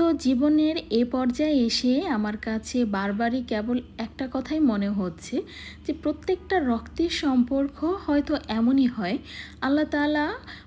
তো জীবনের এ পর্যায়ে এসে আমার কাছে বারবারই কেবল একটা কথাই মনে হচ্ছে যে প্রত্যেকটা রক্তের সম্পর্ক হয়তো এমনই হয়। আল্লাহ তাআলা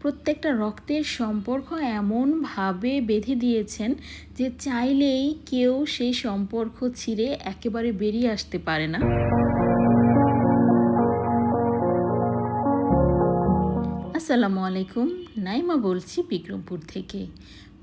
প্রত্যেকটা রক্তের সম্পর্ক এমনভাবে বেঁধে দিয়েছেন যে চাইলেই কেউ সেই সম্পর্ক ছিঁড়ে একেবারে বেরিয়ে আসতে পারে না। আসসালামু আলাইকুম, নাইমা বলছি বিক্রমপুর থেকে।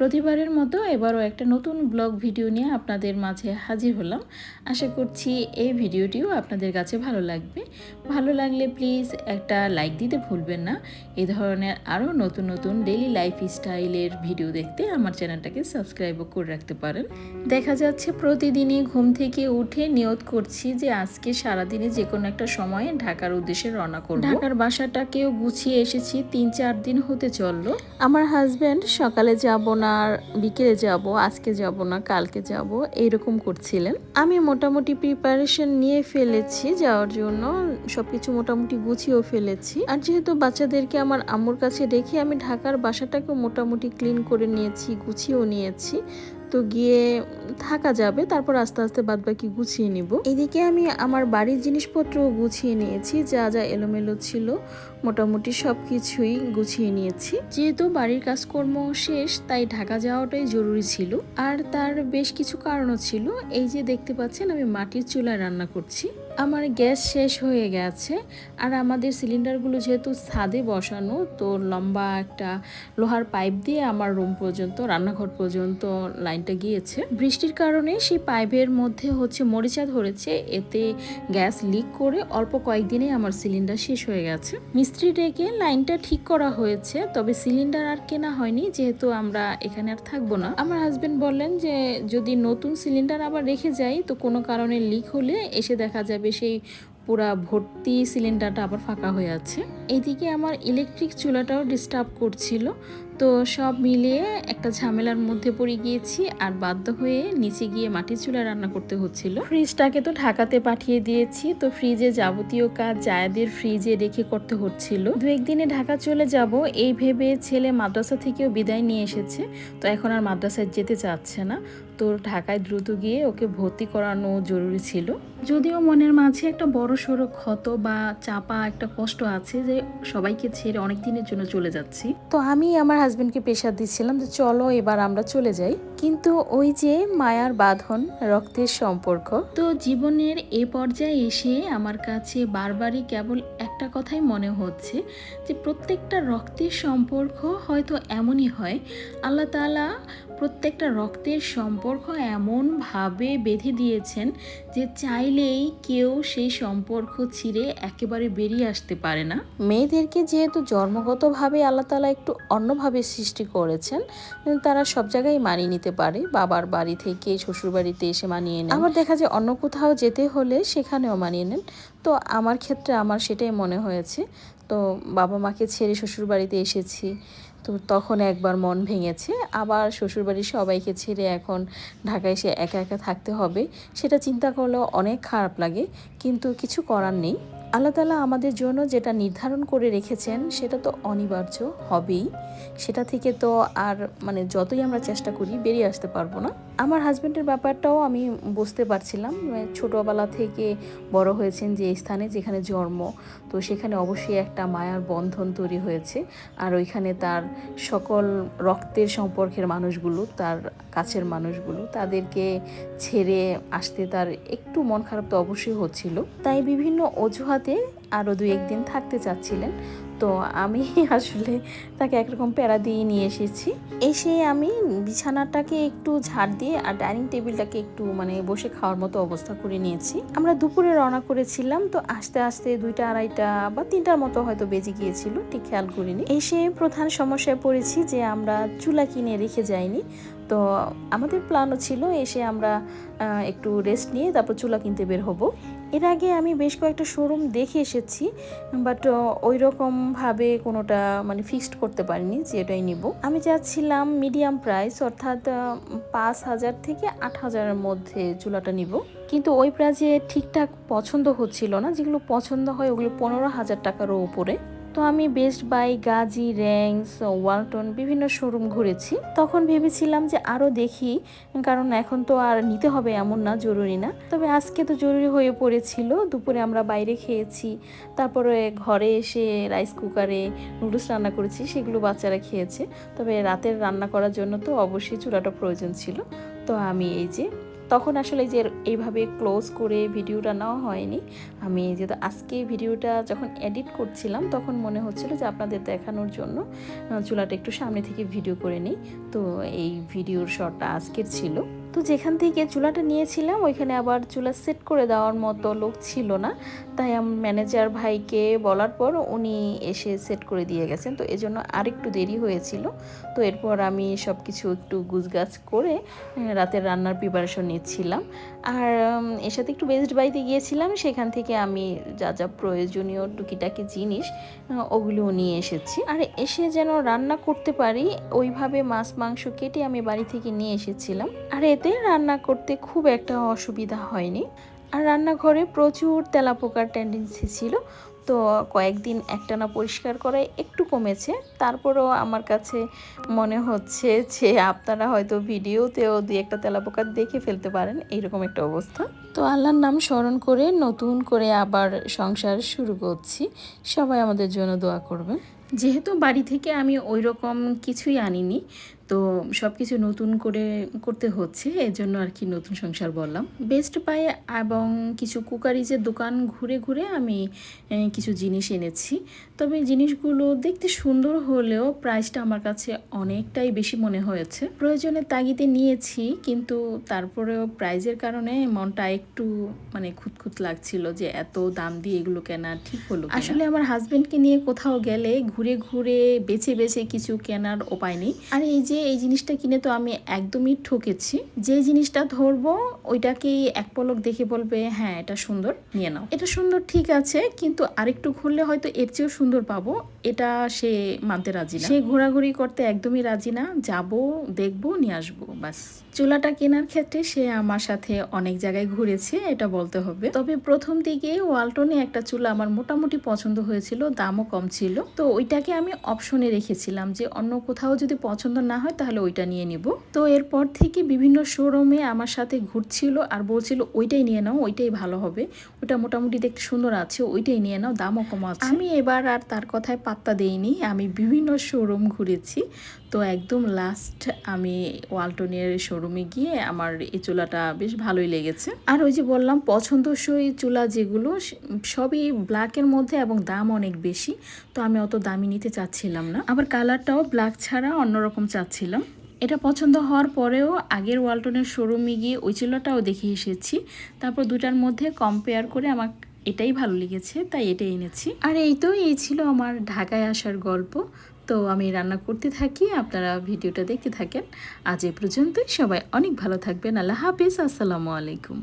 প্রতিবারের মতো এবারও একটা নতুন ব্লগ ভিডিও নিয়ে আপনাদের মাঝে হাজির হলাম। আশা করছি এই ভিডিওটিও আপনাদের কাছে ভালো লাগবে। ভালো লাগলে প্লিজ একটা লাইক দিতে ভুলবেন না। এ ধরনের আরও নতুন নতুন ডেলি লাইফ স্টাইলের ভিডিও দেখতে আমার চ্যানেলটাকে সাবস্ক্রাইবও করে রাখতে পারেন। দেখা যাচ্ছে প্রতিদিনই ঘুম থেকে উঠে নিয়ত করছি যে আজকে সারাদিনে যে কোনো একটা সময়ে ঢাকার উদ্দেশ্যে রওনা করব। ঢাকার বাসাটাকেও গুছিয়ে এসেছি, তিন চার দিন হতে চলল। আমার হাজব্যান্ড সকালে যাব না আর বিকেলে যাব, আজকে যাব না, কালকে যাব, এইরকম করছিলেন। আমি মোটামুটি প্রিপারেশন নিয়ে ফেলেছি যাওয়ার জন্য, সবকিছু মোটামুটি গুছিয়েও ফেলেছি। আর যেহেতু বাচ্চাদেরকে আমার আম্মুর কাছে রেখে আমি ঢাকার বাসাটাকে মোটামুটি ক্লিন করে নিয়েছি, গুছিয়েও নিয়েছি তো গিয়ে থাকা যাবে, তারপর আস্তে আস্তে বাদ বাকি গুছিয়ে নিব। এদিকে আমি আমার বাড়ির জিনিসপত্র গুছিয়ে নিয়েছি, যা যা এলোমেলো ছিল মোটামুটি সব কিছুই গুছিয়ে নিয়েছি। যেহেতু বাড়ির কাজকর্ম শেষ, তাই ঢাকা যাওয়াটাই জরুরি ছিল। আর তার বেশ কিছু কারণও ছিল। এই যে দেখতে পাচ্ছেন, আমি মাটির চুলায় রান্না করছি। আমার গ্যাস শেষ হয়ে গেছে আর আমাদের সিলিন্ডারগুলো যেহেতু ছাদে বসানো, তো লম্বা একটা লোহার পাইপ দিয়ে আমার রুম পর্যন্ত, রান্নাঘর পর্যন্ত লাইনটা গিয়েছে। বৃষ্টির কারণে সেই পাইপের মধ্যে হচ্ছে মরিচা ধরেছে, এতে গ্যাস লিক করে অল্প কয়েকদিনে আমার সিলিন্ডার শেষ হয়ে গেছে। মিস্ত্রি ডেকে লাইনটা ঠিক করা হয়েছে, তবে সিলিন্ডার আর কেনা হয়নি, যেহেতু আমরা এখানে আর থাকব না। আমার হাজবেন্ড বললেন যে, যদি নতুন সিলিন্ডার আবার রেখে যাই, তো কোনো কারণে লিক হলে এসে দেখা যাবে সেই পুরা ভর্তি সিলিন্ডারটা আবার ফাঁকা হয়ে আছে। এইদিকে আমার ইলেকট্রিক চুলাটাও ডিস্টার্ব করছিল। তো সব মিলিয়ে একটা ঝামেলার মধ্যে পড়ে গিয়েছি আর বাধ্য হয়ে নিচে গিয়ে মাটির চুলা রান্না করতে হচ্ছিল। ফ্রিজটাকে তো ঢাকাতে পাঠিয়ে দিয়েছি, তো ফ্রিজে যাবতীয় কাজ জায়াদের ফ্রিজে রেখে করতে হচ্ছিল। দু একদিনে ঢাকা চলে যাব এই ভেবে ছেলে মাদ্রাসা থেকেও বিদায় নিয়ে এসেছে, তো এখন আর মাদ্রাসায় যেতে চাচ্ছে না। তো ঢাকায় দ্রুত গিয়ে ওকে ভর্তি করানো জরুরি ছিল। যদিও মনের মাঝে একটা বড় সড়ো ক্ষত বা চাপা একটা কষ্ট আছে যে সবাইকে ছেড়ে অনেক দিনের জন্য চলে যাচ্ছি। তো আমি আমার হাজবেন্ডকে প্রেশার দিচ্ছিলাম যে চলো এবার আমরা চলে যাই। কিন্তু ওই যে মায়ার বাঁধন, রক্তের সম্পর্ক। তো জীবনের এ পর্যায়ে এসে আমার কাছে বারবারই কেবল একটা কথাই মনে হচ্ছে যে প্রত্যেকটা রক্তের সম্পর্ক হয়তো এমনই হয়, আল্লাহ তাআলা প্রত্যেকটা রক্তের সম্পর্ক এমনভাবে বেঁধে দিয়েছেন যে চাইলেই কেউ সেই সম্পর্ক ছিঁড়ে একেবারে বেরিয়ে আসতে পারে না। মেয়েদেরকে যেহেতু জন্মগতভাবে আল্লাহ তালা একটু অন্যভাবে সৃষ্টি করেছেন তারা সব জায়গায় মানিয়ে নিতে পারে। বাবার বাড়ি থেকে শ্বশুর বাড়িতে এসে মানিয়ে নেন। আবার দেখা যায় অন্য কোথাও যেতে হলে সেখানেও মানিয়ে নেন। তো আমার ক্ষেত্রে আমার সেটাই মনে হয়েছে। তো বাবা মাকে ছেড়ে শ্বশুর বাড়িতে এসেছি। তো তখন একবার মন ভেঙেছে। আবার শ্বশুরবাড়ির সবাইকে ছেড়ে এখন ঢাকায় এসে একা একা থাকতে হবে, সেটা চিন্তা করলেও অনেক খারাপ লাগে। কিন্তু কিছু করার নেই। আল্লাহ তালা আমাদের জন্য যেটা নির্ধারণ করে রেখেছেন, সেটা তো অনিবার্য হবেই। সেটা থেকে তো আর মানে যতই আমরা চেষ্টা করি, বেরিয়ে আসতে পারব না। আমার হাজব্যান্ডের ব্যাপারটাও আমি বুঝতে পারছিলাম। ছোটোবেলা থেকে বড় হয়েছেন যে স্থানে যেখানে জন্ম, তো সেখানে অবশ্যই একটা মায়ার বন্ধন তৈরি হয়েছে। আর ওইখানে তার সকল রক্তের সম্পর্কের মানুষগুলো, তার কাছের মানুষগুলো, তাদেরকে ছেড়ে আসতে তার একটু মন খারাপ তো অবশ্যই হচ্ছিল। তাই বিভিন্ন অজুহাতে আরও দু একদিন থাকতে চাচ্ছিলেন। তো আমি আসলে তাকে একরকম প্যারা দিয়ে নিয়ে এসেছি। এসে আমি বিছানাটাকে একটু ঝাড় দিয়ে আর ডাইনিং টেবিলটাকে একটু মানে বসে খাওয়ার মতো অবস্থা করে নিয়েছি। আমরা দুপুরে রওনা করেছিলাম, তো আস্তে আস্তে দুইটা আড়াইটা বা তিনটার মতো হয়তো বেজে গিয়েছিল, ঠিক খেয়াল করিনি। এসে প্রধান সমস্যায় পড়েছি যে আমরা চুলা কিনে রেখে যাইনি। তো আমাদের প্ল্যানও ছিল এসে আমরা একটু রেস্ট নিয়ে তারপর চুলা কিনতে বের হব। এর আগে আমি বেশ কয়েকটা শোরুম দেখে এসেছি বাট ওই রকমভাবে কোনোটা মানে ফিক্সড করতে পারিনি যে এটাই নিব। আমি চাচ্ছিলাম মিডিয়াম প্রাইস অর্থাৎ পাঁচ হাজার থেকে আট হাজারের মধ্যে চুলাটা নিব। কিন্তু ওই প্রাইজে ঠিকঠাক পছন্দ হচ্ছিল না, যেগুলো পছন্দ হয় ওগুলো পনেরো হাজার টাকারও উপরে। তো আমি বেস্ট বাই গাজি র্যাংস ওয়ালটন বিভিন্ন শোরুম ঘুরেছি। তখন ভেবেছিলাম যে আরও দেখি, কারণ এখন তো আর নিতে হবে এমন না, জরুরি না। তবে আজকে তো জরুরি হয়ে পড়েছিল, দুপুরে আমরা বাইরে খেয়েছি, তারপরে ঘরে এসে রাইস কুকারে নুডলস রান্না করেছি, সেগুলো বাচ্চারা খেয়েছে। তবে রাতের রান্না করার জন্য তো অবশ্যই চুলাটা প্রয়োজন ছিল। তো আমি এই যে তখন আসলে যে এইভাবে ক্লোজ করে ভিডিওটা নেওয়া হয়নি, আমি যেহেতু আজকে ভিডিওটা যখন এডিট করছিলাম, তখন মনে হচ্ছিল যে আপনাদের দেখানোর জন্য চুলাটা একটু সামনে থেকে ভিডিও করে নিই। তো এই ভিডিওর শটটা আজকের ছিল। তো যেখান থেকে চুলাটা নিয়েছিলাম, ওইখানে আবার চুলা সেট করে দেওয়ার মতো লোক ছিল না। তাই ম্যানেজার ভাইকে বলার পর উনি এসে সেট করে দিয়ে গেছেন। তো এজন্য আরেকটু দেরি হয়েছিল। তো এরপর আমি সব কিছু একটু গুছগাছ করে রাতের রান্নার প্রিপারেশন নিচ্ছিলাম। আর এর সাথে একটু বেস্ট বাইতে গিয়েছিলাম, সেখান থেকে আমি যা যা প্রয়োজনীয় টুকিটাকি জিনিস ওগুলো নিয়ে এসেছি। আর এসে যেন রান্না করতে পারি, ওইভাবে মাছ, মাংস কেটে আমি বাড়ি থেকে নিয়ে এসেছিলাম। আর এতে রান্না করতে খুব একটা অসুবিধা হয়নি। আর রান্নাঘরে প্রচুর তেলাপোকার টেন্ডেন্সি ছিল। তো কয়েকদিন একটানা পরিষ্কার করায় একটু কমেছে। তারপরেও আমার কাছে মনে হচ্ছে যে আপনারা হয়তো ভিডিওতেও দুই একটা তেলাপোকা দেখে ফেলতে পারেন। এইরকম একটা অবস্থা। তো আল্লাহর নাম স্মরণ করে নতুন করে আবার সংসার শুরু করছি। সবাই আমাদের জন্য দোয়া করবেন। যেহেতু বাড়ি থেকে আমি ওই রকম কিছুই আনিনি তো সব কিছু নতুন করে করতে হচ্ছে এর জন্য আর কি নতুন সংসার বললাম। বেস্ট বাই এবং কিছু কুকারিজের দোকান ঘুরে ঘুরে আমি কিছু জিনিস এনেছি। তবে জিনিসগুলো দেখতে সুন্দর হলেও প্রাইসটা আমার কাছে অনেকটাই বেশি মনে হয়েছে। প্রয়োজনের তাগিদে নিয়েছি, কিন্তু তারপরেও প্রাইজের কারণে মনটা একটু মানে খুঁতখুত লাগছিল যে এত দাম দিয়ে এগুলো কেনা ঠিক হলো আসলে আমার হাজবেন্ডকে নিয়ে কোথাও গেলে ঘুরে ঘুরে বেছে বেছে কিছু কেনার উপায় নেই। আর এই যে এই জিনিসটা কিনে তো আমি একদমই ঠকেছি। যে জিনিসটা ধরবো ওইটাকেই এক পলক দেখে বলবে হ্যাঁ এটা সুন্দর নিয়ে নাও। এটা সুন্দর ঠিক আছে কিন্তু আরেকটু ঘুরলে হয়তো এর চেয়েও সুন্দর পাবো এটা সে মানতে রাজি না। সে ঘোরাঘুরি করতে একদমই রাজি না যাব দেখব নিয়ে আসব বাস চুলাটা কেনার ক্ষেত্রে সে আমার সাথে অনেক জায়গায় ঘুরেছে এটা বলতে হবে। তবে প্রথম দিকে ওয়ালটনে একটা চুলা আমার মোটামুটি পছন্দ হয়েছিল দামও কম ছিল। তো ওইটাকে আমি অপশনে রেখেছিলাম যে অন্য কোথাও যদি পছন্দ না হয় তাহলে ওইটা নিয়ে নিব। তো এরপর থেকে বিভিন্ন শোরুমে আমার সাথে ঘুরছিল আর বলছিল, ওইটাই নিয়ে নাও, ওইটাই ভালো হবে। ওটা মোটামুটি দেখতে সুন্দর আছে, ওইটাই নিয়ে নাও, দামও কম আছে। আমি এবার আর তার কথায় পাত্তা দেইনি। আমি বিভিন্ন শোরুম ঘুরেছি। তো একদম লাস্ট আমি ওয়ালটনের শোরুমে গিয়ে আমার এই চুলাটা বেশ ভালোই লেগেছে। আর ওই যে বললাম, পছন্দসই চুলা যেগুলো, সবই ব্ল্যাকের মধ্যে এবং দাম অনেক বেশি। তো আমি অত দামি নিতে চাচ্ছিলাম না। আবার কালারটাও ব্ল্যাক ছাড়া অন্যরকম চাচ্ছিলাম এটা পছন্দ হওয়ার পরেও আগের ওয়ালটনের শোরুমে গিয়ে ওই চুলাটাও দেখে এসেছি। তারপর দুটার মধ্যে কম্পেয়ার করে আমার এটাই ভালো লেগেছে, তাই এটাই এনেছি। আর এই তো, এই ছিল আমার ঢাকায় আসার গল্প। তো আমি রান্না করতে থাকি, আপনারা ভিডিওটা দেখতে থাকেন। আজ এ পর্যন্তই, সবাই অনেক ভালো থাকবেন। আল্লাহ হাফিজ, আসসালামু আলাইকুম।